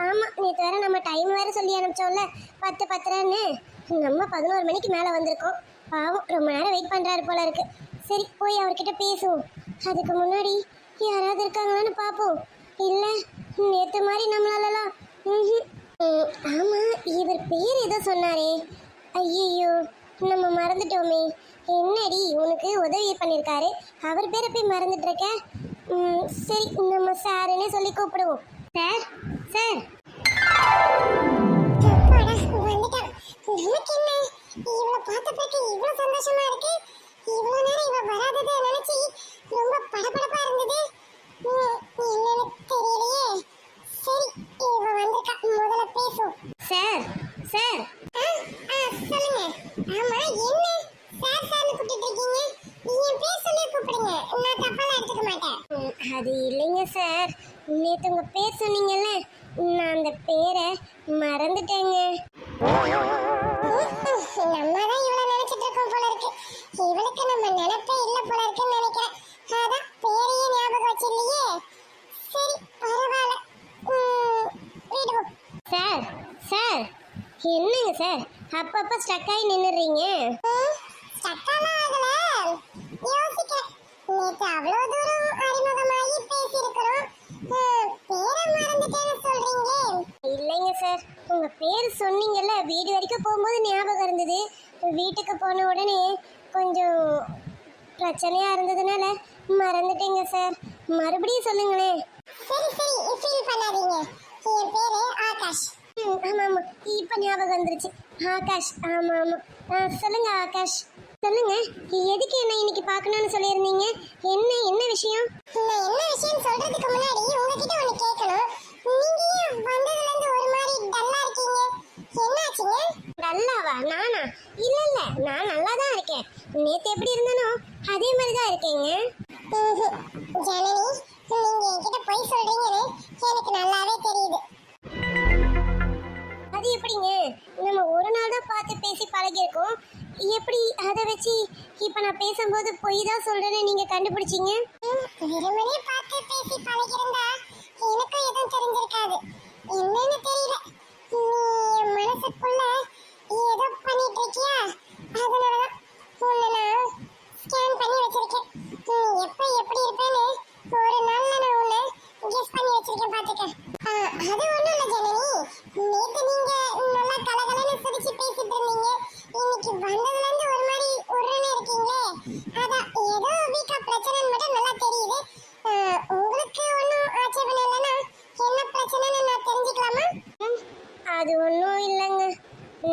ஆமாம் நேற்று வேற நம்ம டைம் வேறு சொல்லி அனுப்பிச்சோம்ல பத்து பத்தரைன்னு. நம்ம பதினோரு மணிக்கு மேலே வந்திருக்கோம். பாவம் ரொம்ப நேரம் வெயிட் பண்ணுறாரு போல இருக்கு. சரி போய் அவர்கிட்ட பேசுவோம். அதுக்கு முன்னாடி யாராவது இருக்காங்களான்னு பார்ப்போம். இல்லை நேற்று மாதிரி நம்மளாலலாம். ஆமாம் இவர் பேர் ஏதோ சொன்னாரே. ஐயோ நம்ம மறந்துட்டோமே. என்னடி உனக்கு உதவி பண்ணியிருக்காரு அவர் பேரை போய் மறந்துட்டு இருக்க? சரி நம்ம சாருன்னே சொல்லி கூப்பிடுவோம். சார் சார் மறந்துட்டேங்க. நம்ம தான் இவ்வளவு நினைச்சிட்டு இருக்கோம் போல இருக்கு. இவளுக்கு நம்ம நினைப்பே இல்ல போல இருக்குன்னு நினைக்கிறேன். அதான் பேரையே ஞாபகம் வச்சிருலையே சரி பரவாயில்ல. Sir sir. என்னங்க சார்? அப்பப்ப ஸ்டக் ஆகி நின்னுறீங்க ஸ்டக்காலாம் ஆகல யோசிக்கிறேன் நேத்து அவ்வளவு தூரம் அறிமுகமாகி பேசியிருக்கிறோம் பேரை மறந்துட்டேன்னு சொல்றீங்க இல்லைங்க சார் உங்க பேர் சொன்னீங்கல்ல வீடு வரைக்கும் போகும்போது ஞாபகம் இருந்தது. வீட்டுக்கு போன உடனே கொஞ்சம் பிரச்சனையா இருந்ததுனால மறந்துட்டேங்க சார். மறுபடியும் சொல்லுங்களேன். சரி சரி ஃபீல் பண்ணாதீங்க. என் பேரு ஆகாஷ். ம் ஆமா ஆமா இப்ப ஞாபகம் வந்துருச்சு. ஆகாஷ் ஆமா ஆமா ஆ, சொல்லுங்க ஆகாஷ். சொல்லுங்க எதுக்கு என்ன இன்னைக்கு பார்க்கணும்னு சொல்லியிருந்தீங்க? என்ன என்ன விஷயம்? நான் என்ன விஷயம் சொல்றதுக்கு முன்னாடி உங்ககிட்ட ஒன்னு கேட்கணும். நீங்க வந்ததுல இருந்து ஒரு மாதிரி டல்லா என்னாச்சுங்க டல்லாவா நானா? இல்ல இல்ல. நான் நல்லா தான் இருக்கேன். நேத்து எப்படி இருந்தனோ அதே மாதிரி தான் இருக்கேங்க ஜனனி நீங்க என்கிட்ட போய் சொல்றீங்கன்னு எனக்கு நல்லாவே தெரியுது. அது எப்படிங்க? நம்ம ஒரு நாள் தான் பார்த்து பேசி பழகியிருக்கோம். எப்படி அதை வச்சு இப்போ நான் பேசும்போது பொய் தான் சொல்றேன்னு நீங்க கண்டுபிடிச்சீங்க? வெறுமனே பார்த்து பேசி பழகிருந்தா எனக்கும் எதுவும் தெரிஞ்சிருக்காது. என்னன்னு தெரியல. நீ மனசுக்குள்ள ஏதோ பண்ணிட்டு இருக்கியா அதனாலதான் உன்னை நான் ஸ்கேன் பண்ணி வச்சிருக்கேன் நீ எப்ப எப்படி இருப்பேன்னு ஒரு நாள்ல நான் உன்னை கெஸ் பண்ணி வச்சிருக்கேன் பாத்துக்க ஆ, அது ஒண்ணும் இல்ல ஜனனி நேத்து நீங்க நல்லா கலகலன்னு சிரிச்சு பேசிட்டு இருந்தீங்க இன்னைக்கு வந்ததுல இருந்து ஒரு மாதிரி உருன்னு இருக்கீங்களே அதான் ஏதோ வீக்கா பிரச்சனைன்னு மட்டும் நல்லா தெரியுது ஆ, உங்களுக்கு ஒன்றும் ஆட்சேபணம் இல்லைன்னா என்ன பிரச்சனைன்னு நான் தெரிஞ்சுக்கலாமா அது ஒன்றும் இல்லைங்க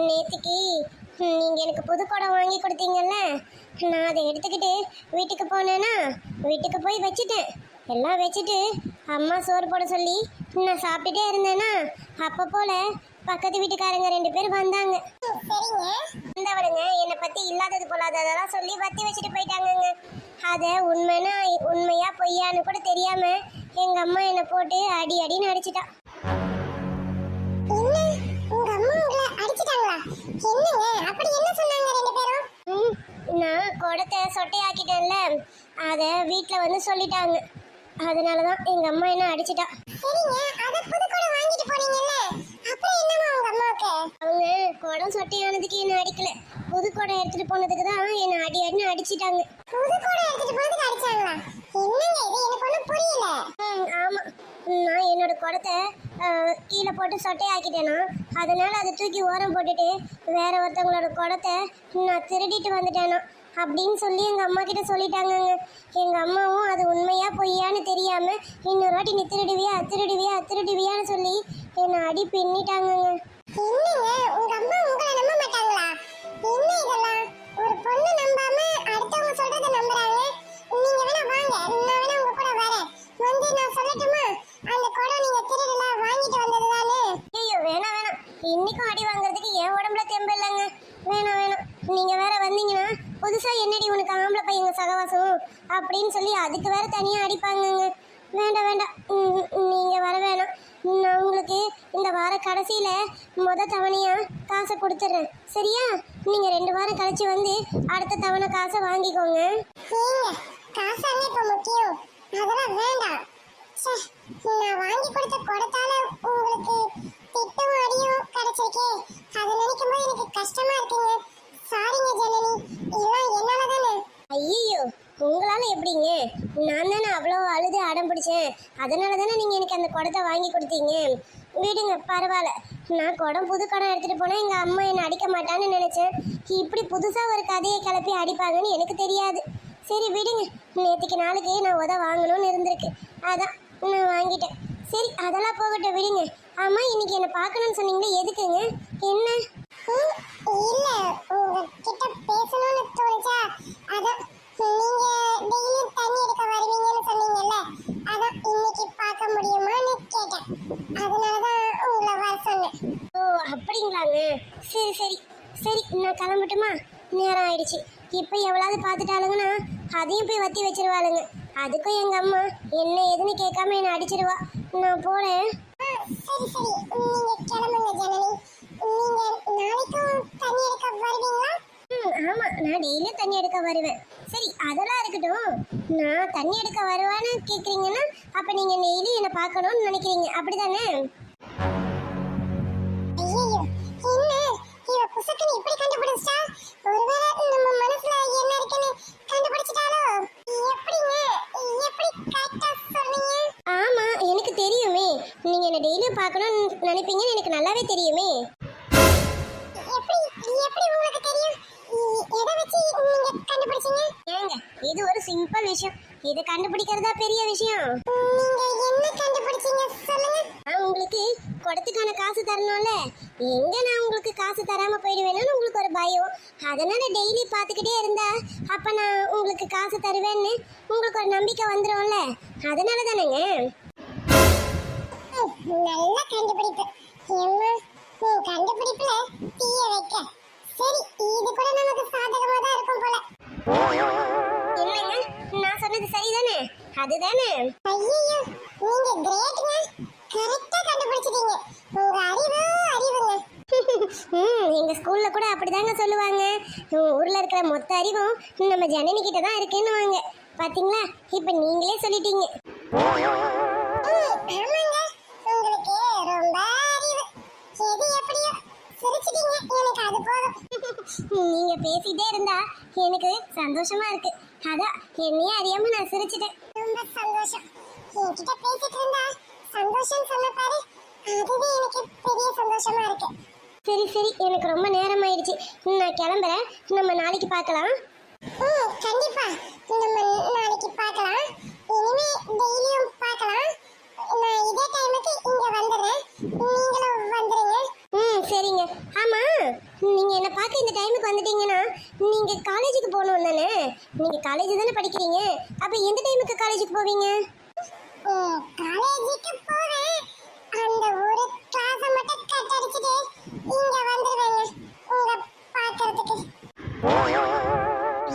நேற்றுக்கு நீங்கள் எனக்கு புது குடம் வாங்கி கொடுத்தீங்கல்ல? நான் அதை எடுத்துக்கிட்டு வீட்டுக்கு போனேன்னா வீட்டுக்கு போய் வச்சுட்டேன். எல்லாம் வச்சுட்டு அம்மா சோறு போட சொல்லி நான் சாப்பிட்டுட்டே இருந்தேன்னா அப்போ போல் பக்கத்து வீட்டுக்காரங்க ரெண்டு பேர் வந்தாங்க. வந்தவளுங்க என்னை பற்றி இல்லாதது போலாததெல்லாம் சொல்லி வத்தி வச்சுட்டு போயிட்டாங்கங்க. அதை உண்மைன்னா உண்மையாக பொய்யான்னு கூட தெரியாமல் எங்கள் அம்மா என்னை போட்டு அடி அடின்னு அடிச்சிட்டா. என்னங்க? அப்படி என்ன சொன்னாங்க ரெண்டு பேரும்? நான் குடத்தை சொட்டையாக்கிட்டேன்ல. அத வீட்ல வந்து சொல்லிட்டாங்க. அதனால தான் எங்க அம்மா என்ன அடிச்சிட்டா. சரிங்க அத புது குடம் வாங்கிட்டு போனீங்கல்ல அப்புறம் என்னமா உங்க அம்மாவுக்கு? அவங்க குடம் சொட்டையானதுக்கு என்ன அடிக்கல. புது குடம் எடுத்துட்டு போனதுக்கு தான் என்ன அடி அடின்னு அடிச்சிட்டாங்க. புது குடம் எடுத்துட்டு போனதுக்கு அடிச்சாங்களா? என்னங்க இது? எனக்கு ஒன்றும் புரியல. ஆமா. நான் என்னோட குடத்தை கீழே போட்டு சொட்டையாக்கிட்டேனா. அதனால் அதை தூக்கி ஓரம் போட்டுட்டு வேற ஒருத்தவங்களோட குடத்தை நான் திருடிட்டு வந்துட்டேனா. அப்படின்னு சொல்லி எங்கள் அம்மா கிட்ட சொல்லிட்டாங்கங்க. எங்கள் அம்மாவும் அது உண்மையாக பொய்யான்னு தெரியாமல் இன்னொரு வாட்டி நீ திருடுவியா திருடுவியா திருடுவியான்னு சொல்லி என்னை அடி பின்னிட்டாங்கங்க. என்னங்க உங்க அம்மா உங்களை நம்ப மாட்டாங்களா? என்ன இதெல்லாம்? ஒரு பொண்ணு நம்பாம அடுத்தவங்க சொல்றத நம்புறாங்க நீங்க வேணா வாங்க நான் வேணா உங்க கூட வரேன் வந்து நான் சொல்லட்டுமா அந்த குடம் நீங்க திருடல வாங்கிட்டு வந்தது தானே ஐயோ வேணாம் வேணாம். இன்னைக்கும் அடி வாங்குறதுக்கு என் உடம்புல தெம்பு இல்லைங்க. வேணாம் வேணாம். நீங்க வேற வந்தீங்கன்னா புதுசா என்னடி உனக்கு ஆம்பளை பையங்க சகவாசம் அப்படின்னு சொல்லி அதுக்கு வேற தனியா அடிப்பாங்கங்க. வேண்டாம் வேண்டாம். நீங்க வர வேணாம். நான் உங்களுக்கு இந்த வார கடைசியில முத தவணையா காசை கொடுத்துட்றேன் சரியா? நீங்க ரெண்டு வாரம் கழிச்சு வந்து அடுத்த தவணை காசை வாங்கிக்கோங்க. காசாங்க இப்ப முக்கியம். அதெல்லாம் வேண்டாம். நான் வாங்கி கொடுத்த குடத்தால உங்களுக்கு திட்டும் அடியும் கிடைச்சிருக்கே. அதை நினைக்கும் போது எனக்கு கஷ்டமா இருக்குங்க. சாரிங்க ஜனனி. எல்லாம் என்னால தானே ஐயோ உங்களால எப்படிங்க? நான் தானே அவ்வளோ அழுது அடம் பிடிச்சேன். அதனால தானே நீங்கள் எனக்கு அந்த குடத்தை வாங்கி கொடுத்தீங்க. விடுங்க பரவாயில்ல. நான் குடம் புது குடம் எடுத்துகிட்டு போனால் எங்கள் அம்மா என்னை அடிக்க மாட்டான்னு நினச்சேன். இப்படி புதுசாக ஒரு கதையை கிளப்பி அடிப்பாங்கன்னு எனக்கு தெரியாது. சரி விடுங்க. நேற்றுக்கு நாளைக்கு நான் உத வாங்கணும்னு இருந்திருக்கு. அதான். நான் வாங்கிட்டேன். சரி அதெல்லாம் போகட்டும் விடுங்க. ஆமா இன்னைக்கு என்ன பார்க்கணும்னு சொன்னீங்களே எதுக்குங்க? என்ன? இல்ல. உங்ககிட்ட பேசணும்னு தோணுச்சா? அதான் நீங்க டெய்லியும் தண்ணி எடுக்க வருவீங்கன்னு சொன்னீங்கல்ல அதான் இன்னைக்கு பார்க்க முடியுமான்னு கேட்டேன். அதனால தான் உங்களை வர சொன்னேன். ஓ அப்படிங்களாங்க? சரி சரி. சரி நான் கிளம்பட்டுமா? நேரம் ஆயிடுச்சு. இப்போ எவ்வளவு பார்த்துட்டாளுங்கன்னா அதையும் போய் வத்தி வச்சிருவாளுங்க. அதுக்கும் எங்க அம்மா. என்ன ஏதுன்னு கேட்காம என்ன அடிச்சிருவா. நான் போறேன். சரி சரி. நீங்க கிளம்புங்க ஜனனி. நீங்க நாளைக்கும் தண்ணி எடுக்க வருவீங்களா? ஆமா. நான் டெய்லியும் தண்ணி எடுக்க வருவேன். சரி அதெல்லாம் இருக்கட்டும். நான் தண்ணி எடுக்க வருவான்னு கேக்குறீங்கன்னா அப்ப நீங்க டெய்லி என்ன பார்க்கணும்னு நினைக்கிறீங்க. அப்படிதானே? பார்க்கணும்னு நினைப்பீங்கன்னு எனக்கு நல்லாவே தெரியுமே. இது ஒரு சிம்பிள் விஷயம். இது கண்டுபிடிக்கிறதா பெரிய விஷயம். நீங்க என்ன கண்டுபிடிச்சீங்க? சொல்லுங்க. நான் உங்களுக்கு குடத்துக்கான காசு தரணும்ல. எங்க நான் உங்களுக்கு காசு தராம போயிடுவேன்னு உங்களுக்கு ஒரு பயம். அதனால டெய்லி பார்த்துக்கிட்டே இருந்தா அப்ப நான் உங்களுக்கு காசு தருவேன்னு உங்களுக்கு ஒரு நம்பிக்கை வந்துரும்ல. அதனால தானேங்க. நல்ல கண்டுபிடிப்பு. ஏம்மா நீ கண்டுபிடிப்புல தீய வைக்க. சரி இது கூட நமக்கு சாதகமா தான் இருக்கும் போல. என்னங்க நான் சொன்னது சரிதானே? அதுதானே? ஐயோ நீங்க கிரேட்ங்க கரெக்டா கண்டுபிடிச்சிட்டீங்க. உங்க அறிவு அறிவுங்க. ம் எங்க ஸ்கூல்ல கூட அப்படிதாங்க சொல்லுவாங்க. ஊர்ல இருக்கிற மொத்த அறிவும் நம்ம ஜனனி கிட்ட தான் இருக்குன்னுவாங்க. பாத்தீங்களா? இப்ப நீங்களே சொல்லிட்டீங்க. ஆமாங்க. ரொம்ப அறிவு எது எப்படியோ சிரிச்சிட்டீங்க. எனக்கு அது போதும். நீங்க பேசிட்டே இருந்தா எனக்கு சந்தோஷமா இருக்கு. அதான் என்னையே அறியாம நான் சிரிச்சிட்டேன். ரொம்ப சந்தோஷம். என்கிட்ட பேசிட்டு இருந்தா சந்தோஷம் சொன்ன பாரு அதுவே எனக்கு பெரிய சந்தோஷமா இருக்கு. சரி சரி எனக்கு ரொம்ப நேரம் ஆயிடுச்சு. நான் கிளம்புறேன். நம்ம நாளைக்கு பார்க்கலாம். ம் கண்டிப்பா. நம்ம நாளைக்கு பார்க்கலாம். இனிமே டெய்லியும் பார்க்கலாம். நான் இதே டைமுக்கு இங்க வந்துடுறேன். நீங்களும் வந்துருங்க. ம் சரிங்க. ஆமா நீங்க என்ன பார்க்க இந்த டைமுக்கு வந்துட்டீங்கன்னா நீங்க காலேஜுக்கு போகணும் தானே? நீங்க காலேஜ் தானே படிக்கிறீங்க? அப்ப எந்த டைமுக்கு காலேஜுக்கு போவீங்க? காலேஜுக்கு போறேன் அந்த ஒரு கிளாஸ மட்டும் கட் அடிச்சிட்டு இங்க வந்துருவேங்க உங்க பார்க்கிறதுக்கு.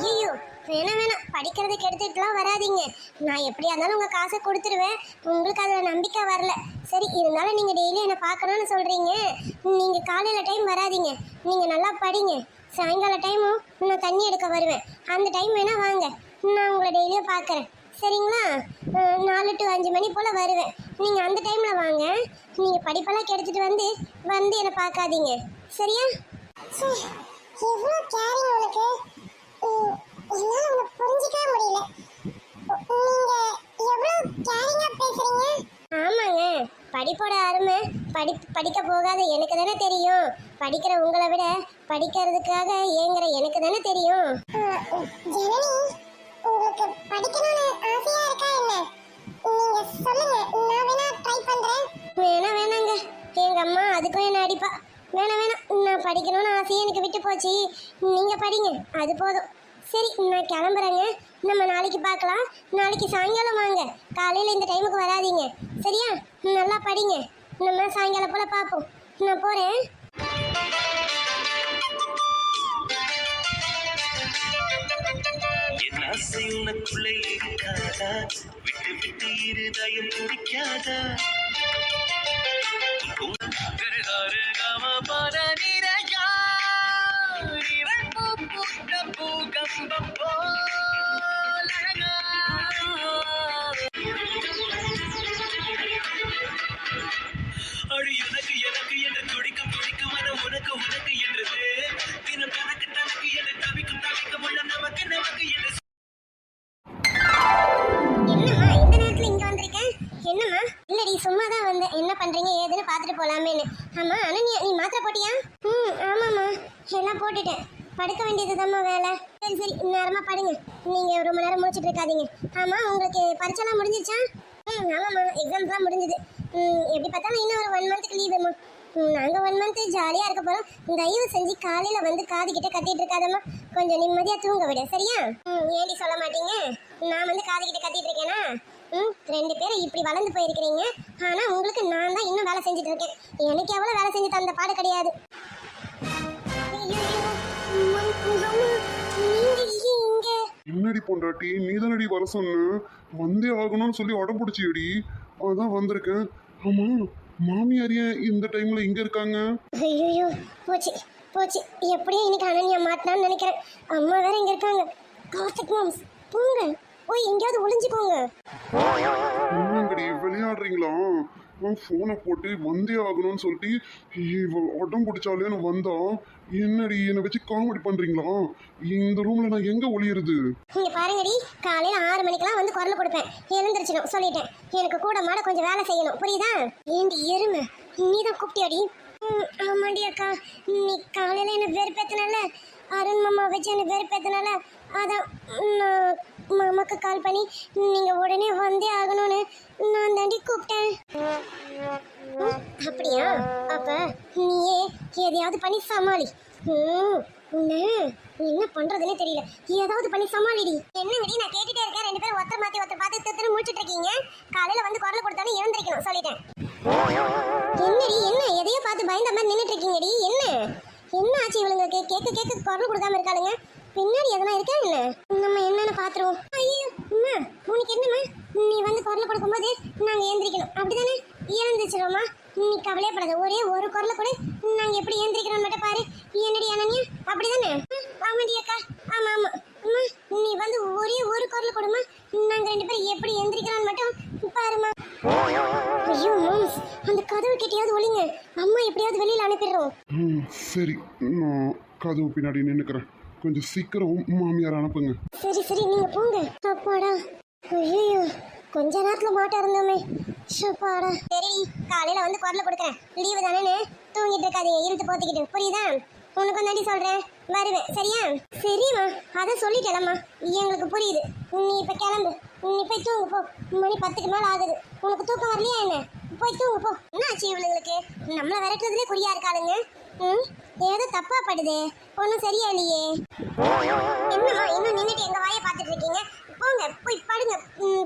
ஐயோ வேணாம் வேணாம். படிக்கிறதுக்கு எடுத்துட்டுலாம் வராதீங்க. நான் எப்படியா இருந்தாலும் உங்கள் காசை கொடுத்துருவேன். உங்களுக்கு அதில் நம்பிக்கை வரல. சரி இருந்தாலும் நீங்கள் டெய்லி என்னை பார்க்கணும்னு சொல்கிறீங்க நீங்கள் காலையில் டைம் வராதீங்க. நீங்கள் நல்லா படிங்க. சாயங்கால டைமும் நான் தண்ணி எடுக்க வருவேன். அந்த டைம் வேணால் வாங்க. நான் உங்களை டெய்லியும் பார்க்குறேன். சரிங்களா? நாலு டு அஞ்சு மணி போல் வருவேன். நீங்கள் அந்த டைமில் வாங்க. நீங்கள் படிப்பெல்லாம் கெடுத்துட்டு வந்து வந்து என்னை பார்க்காதீங்க. சரியா? எவ்வளோ கேரிங் உனக்கு. என்னால் உன்னை புரிஞ்சிக்கவே முடியல நீங்க எவ்வளவு கேரிங்கா பேசுறீங்க ஆமாங்க. படிப்போட அருமை படி படிக்க போகாத எனக்கு தானே தெரியும். படிக்கிற உங்களை விட படிக்கிறதுக்காக ஏங்குற எனக்கு தானே தெரியும். உங்களுக்கு படிக்கணும்னு ஆசையா இருக்கா என்ன? நீங்க சொல்லுங்க நான் வேணா ட்ரை பண்றேன். வேணா வேணாங்க. எங்க அம்மா அதுக்கும் என்ன அடிப்பா? வேணாம் வேணாம் நான் படிக்கணும்னு ஆசையே எனக்கு விட்டு போச்சு. நீங்க படிங்க அது போதும். சரி நான் கிளம்புறேங்க. நம்ம நாளைக்கு பார்க்கலாம். நாளைக்கு சாயங்காலம் வாங்க. காலையில் இந்த டைமுக்கு வராதீங்க. சரியா? நல்லா படிங்க. நம்ம சாயங்காலம் போல் பார்ப்போம். நான் போகிறேன் ஆசை உனக்குள்ளே இருக்காதா? விட்டு விட்டு இருதயம் துடிக்காதா? பண்ணுறீங்க பண்றீங்க? ஏதுன்னு பார்த்துட்டு போகலாமேன்னு ஆமா அனன்யா நீ மாத்திரை போட்டியா? ம் ஆமாம்மா. எல்லாம் போட்டுட்டேன். படுக்க வேண்டியதுதாம்மா வேலை. சரி சரி நேரமா படுங்க. நீங்க ரொம்ப நேரம் முடிச்சிட்டு இருக்காதீங்க. ஆமா உங்களுக்கு பரீட்சைலாம் முடிஞ்சிருச்சா? ம் ஆமாம்மா எக்ஸாம்ஸ்லாம் முடிஞ்சது. எப்படி பார்த்தாலும் இன்னும் ஒரு ஒன் மந்த்துக்கு லீவுமா நாங்கள் ஒன் மந்த்து ஜாலியா இருக்க போறோம். தயவு செஞ்சு காலையில வந்து காது கிட்ட கத்திட்டு இருக்காதம்மா. கொஞ்சம் நிம்மதியா தூங்க விடு சரியா? ம் ஏண்டி சொல்ல மாட்டீங்க? நான் வந்து காது கிட்ட கத்திட்டு இருக்கேனா? ம் ரெண்டு பேரும் இப்படி வளர்ந்து போயிருக்கிறீங்க. ஆனா உங்களுக்கு நான் தான் இன்னும் வேலை செஞ்சுட்டு இருக்கேன். எனக்கு எவ்வளவு வேலை செஞ்சு தந்த பாடு கிடையாது. என்னடி பொண்டாட்டி நீதானடி வர சொன்ன? வந்தே ஆகணும்னு சொல்லி அடம் பிடிச்சியடி. அதான் வந்திருக்கேன். ஆமா மாமியார் ஏன் இந்த டைம்ல இங்க இருக்காங்க? ஐயோ போச்சு போச்சு. எப்படியும் இன்னைக்கு அனன்யா மாட்டினான்னு நினைக்கிறேன். அம்மா வேற இங்க இருக்காங்க. கார்த்திக் மாம்ஸ் போங்க. போய் எங்கேயாவது ஒளிஞ்சுக்கோங்க என்னங்கடி விளையாடுறீங்களா? ஃபோனை போட்டு வந்தே ஆகணும்னு சொல்லிட்டு இவ அடம் பிடிச்சாலேன்னு வந்தா? என்னடி என்னை வச்சு காமெடி பண்றீங்களா? இந்த ரூம்ல நான் எங்க ஒளியறது? இங்க பாருங்கடி காலையில ஆறு மணிக்கெல்லாம் வந்து குரல் கொடுப்பேன். எழுந்திருச்சிடும் சொல்லிட்டேன். எனக்கு கூட மாட கொஞ்சம் வேலை செய்யணும். புரியுதா? ஏண்டி எருமை. நீ தான் கூப்பிட்டியாடி ஆமாண்டி அக்கா. நீ காலையில என்ன வெறுப்பேத்தினால அருண் மாமா வச்சு என்ன வெறுப்பேத்தினால அதான் மாமாக்கு கால் பண்ணி நீங்கள் உடனே வந்தே ஆகணும்னு நான் தாண்டி கூப்பிட்டேன். அப்படியா? அப்ப நீயே எதையாவது பண்ணி சமாளி. ம், உன்னை என்ன பண்றதுன்னு தெரியல. ஏதாவது பண்ணி சமாளிடி. என்ன விடி நான் கேட்டுட்டே இருக்கேன். ரெண்டு பேரும் ஒருத்தர் மாத்தி ஒருத்தர் பார்த்து திரு முடிச்சிட்டு இருக்கீங்க. காலையில வந்து குரல் கொடுத்தாலும் எழுந்திருக்கணும் சொல்லிட்டேன். என்னடி என்ன? எதையோ பார்த்து பயந்த மாதிரி நின்றுட்டு இருக்கீங்கடி. என்ன? என்ன ஆச்சு இவளுங்க? கேட்க கேட்க குரல் கொடுக்காம இருக்காளுங்க. பின்னாடி எதனா இருக்கா என்ன? நம்ம என்னன்னு பாத்துருவோம். ஐயோ அம்மா உனக்கு என்னம்மா? நீ வந்து குரல் கொடுக்கும்போது நாங்க ஏந்திரிக்கணும் அப்படிதானே? ஏந்திரிச்சிரோமா நீ கவலையப்படாத. ஒரே ஒரு குரலை கூட. நாங்க எப்படி ஏந்திரிக்கிறோம் மட்டும் பாரு. என்னடி அனன்யா? அப்படிதானே? ம், ஆமாடி அக்கா. ஆமா ஆமா. அம்மா நீ வந்து ஒரே ஒரு குரல் கொடுமா நாங்க ரெண்டு பேரும் எப்படி எந்திரிக்கிறோம் மட்டும் பாருமா ஐயோ மாம்ஸ். அந்த கதவு கிட்டயாவது ஒளிங்க. அம்மா எப்படியாவது வெளியில அனுப்பிடுறோம். சரி. நான் கதவு பின்னாடி நின்னுக்கிறேன். கொஞ்சம் சீக்கிரம் மாமியார் அனுப்புங்க. சரி சரி நீங்க போங்க. அப்பாடா. ஐயோ கொஞ்ச நேரத்துல மாட்ட இருந்தோமே ஷப்பாடா சரி காலையில வந்து குரல் கொடுக்குறேன். லீவு தானே தூங்கிட்டு இருக்காதீங்க இழுத்து போத்திக்கிட்டு. புரியுதா? உனக்கு தாண்டி சொல்றேன். வருவேன் சரியா? சரிம்மா அதை சொல்லிட்டேலம்மா. எங்களுக்கு புரியுது. நீ இப்ப கிளம்பு. நீ போய் தூங்கு போ. மணி பத்துக்கு மேல ஆகுது. உனக்கு தூக்கம் வரலையா என்ன? போய் தூங்கு போ. என்ன ஆச்சு இவளுங்களுக்கு? நம்மள விரட்டுறதுலே குறியா இருக்காளுங்க. ம் ஏதோ தப்பா படுதே. ஒன்றும் சரியா இல்லையே என்னம்மா இன்னும் நின்றுட்டு எங்க வாயை பார்த்துட்டு இருக்கீங்க? போங்க போய் படுங்க.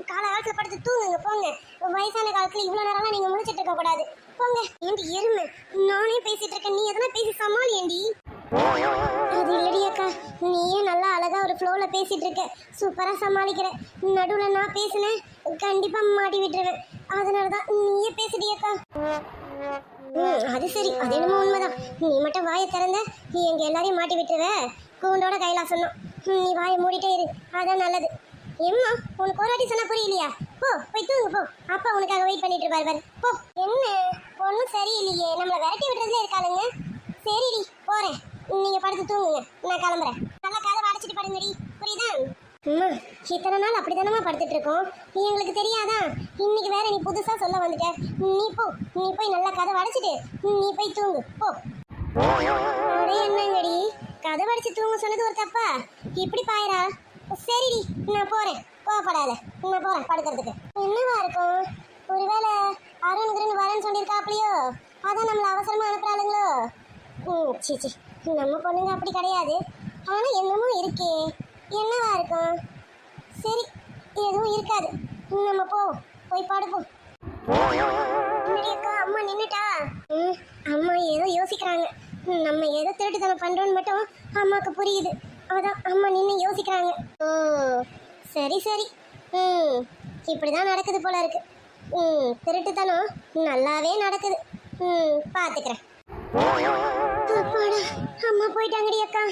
காலை கால படுத்து தூங்குங்க போங்க. வயசான காலத்தில் இவ்வளோ நேரம்லாம் நீங்கள் முடிச்சிட்டு இருக்க கூடாது. போங்க. ஏண்டி எருமை? நானே பேசிட்டு இருக்கேன். நீ எதனா பேசி சமாளி ஏண்டி? அது இல்லடி அக்கா. நீயே நல்லா அழகா ஒரு ஃப்ளோவில் பேசிட்டு இருக்க. சூப்பராக சமாளிக்கிற. நடுவில் நான் பேசினேன். கண்டிப்பாக மாட்டி விட்டுருவேன். அதனால தான் நீயே பேசுடி அக்கா. ம், அது சரி. அது என்னமோ உண்மைதான். நீ மட்டும் வாயை திறந்த நீ எங்க எல்லாரையும் மாட்டி விட்டுருவ? கூண்டோட கைலாசம் நீ வாயை மூடிட்டே இரு. அதான் நல்லது. எம்மா உனக்கு ஒரு வாட்டி சொன்னா புரியலையா? போ போய் தூங்கு போ. அப்பா உனக்காக வெயிட் பண்ணிட்டு இருப்பாரு பாரு. போ. என்ன? ஒன்றும் சரியில்லையே. நம்மளை விரட்டி விடுறதுல இருக்காளுங்க. சரிடி போறேன். நீங்க படுத்து தூங்குங்க. நான் கிளம்புறேன். நல்லா கதவை அடைச்சிட்டு படுங்கடி. அம்மா இத்தனை நாள் அப்படிதானமா படுத்துட்டு இருக்கோம் நீ எங்களுக்கு தெரியாதா? இன்னைக்கு வேற நீ புதுசா சொல்ல வந்துட்ட. நீ போ நீ போய் நல்லா கதை வடைச்சிட்டு நீ போய் தூங்கு போ. என்னங்கடி? கதை அடைச்சு தூங்க சொன்னது ஒரு தப்பா? இப்படி பாயரா? சரிடி நான் போறேன். கோவப்படாத. நான் போறேன் படுக்கிறதுக்கு. என்னவா இருக்கும்? ஒருவேளை அருண் கிருண் வரேன்னு சொல்லியிருக்காப்லையோ? அதான் நம்மளை அவசரமா அனுப்புறாளுங்களோ? ம் சீ நம்ம பொண்ணுங்க அப்படி கிடையாது. ஆனால் என்னமோ இருக்கே. என்னவா இருக்கும்? சரி எதுவும் இருக்காது. நம்ம போ போய் படுப்போம். அக்கா அம்மா நின்னுட்டா? ம் அம்மா ஏதோ யோசிக்கிறாங்க. ம், நம்ம ஏதோ திருட்டுத்தனம் பண்றோம்னு மட்டும் அம்மாவுக்கு புரியுது. அதான் அம்மா நின்று யோசிக்கிறாங்க. ஓ சரி சரி. ம் இப்படிதான் நடக்குது போல இருக்கு. ம் திருட்டுத்தனம் நல்லாவே நடக்குது. ம் பார்த்துக்கிறேன் அப்பாடா அம்மா போயிட்டாங்கடி அக்கா.